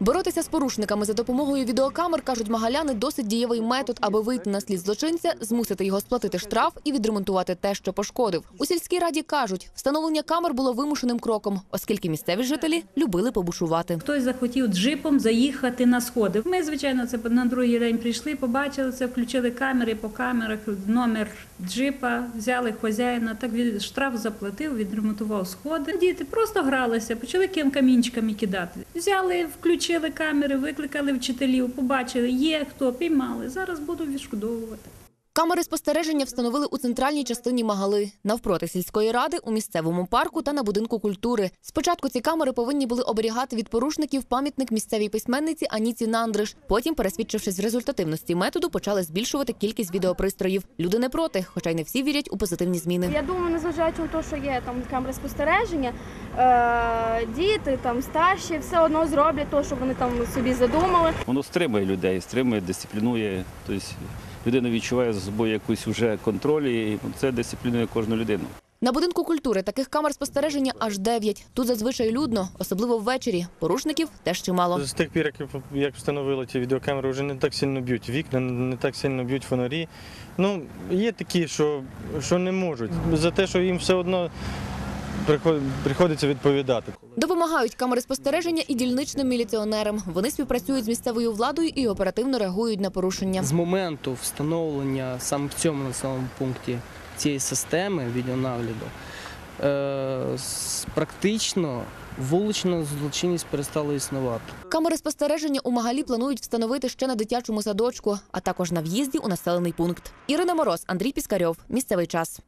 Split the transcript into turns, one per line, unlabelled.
Боротися з порушниками за допомогою відеокамер, кажуть магаляни, досить дієвий метод, аби вийти на слід злочинця, змусити його сплатити штраф і відремонтувати те, що пошкодив. У сільській раді кажуть, встановлення камер було вимушеним кроком, оскільки місцеві жителі любили побушувати.
Хтось захотів джипом заїхати на сходи. Ми, звичайно, це на другий день прийшли, побачили це, включили камери по камерах, номер джипа, взяли хазяїна, так штраф заплатив, відремонтував сходи. Діти просто гралися, почали ким камінчиками кидати. Взяли, включили камери, викликали вчителів, побачили, є хто, піймали. Зараз буду відшкодовувати.
Камери спостереження встановили у центральній частині Магали, навпроти сільської ради, у місцевому парку та на будинку культури. Спочатку ці камери повинні були оберігати від порушників пам'ятник місцевій письменниці Аніці Нандриш. Потім, пересвідчившись в результативності методу, почали збільшувати кількість відеопристроїв. Люди не проти, хоча й не всі вірять у позитивні зміни.
Я думаю, незважаючи на те, що є там камери спостереження, е, діти там старші все одно зроблять те, що вони там собі задумали.
Воно стримує людей, стримує, дисциплінує. Тобто людина відчуває за собою якийсь вже контроль, і це дисциплінує кожну людину.
На будинку культури таких камер спостереження аж дев'ять. Тут зазвичай людно, особливо ввечері. Порушників теж чимало.
З тих пір, як, як встановили ті відеокамери, вже не так сильно б'ють вікна, не так сильно б'ють фонарі. Ну, є такі, що, що не можуть. За те, що їм все одно приходиться відповідати.
Допомагають камери спостереження і дільничним міліціонерам. Вони співпрацюють з місцевою владою і оперативно реагують на порушення.
З моменту встановлення саме в цьому населеному пункті цієї системи відеонагляду е, практично вулична злочинність перестала існувати.
Камери спостереження у Магалі планують встановити ще на дитячому садочку, а також на в'їзді у населений пункт. Ірина Мороз, Андрій Піскарьов. Місцевий час.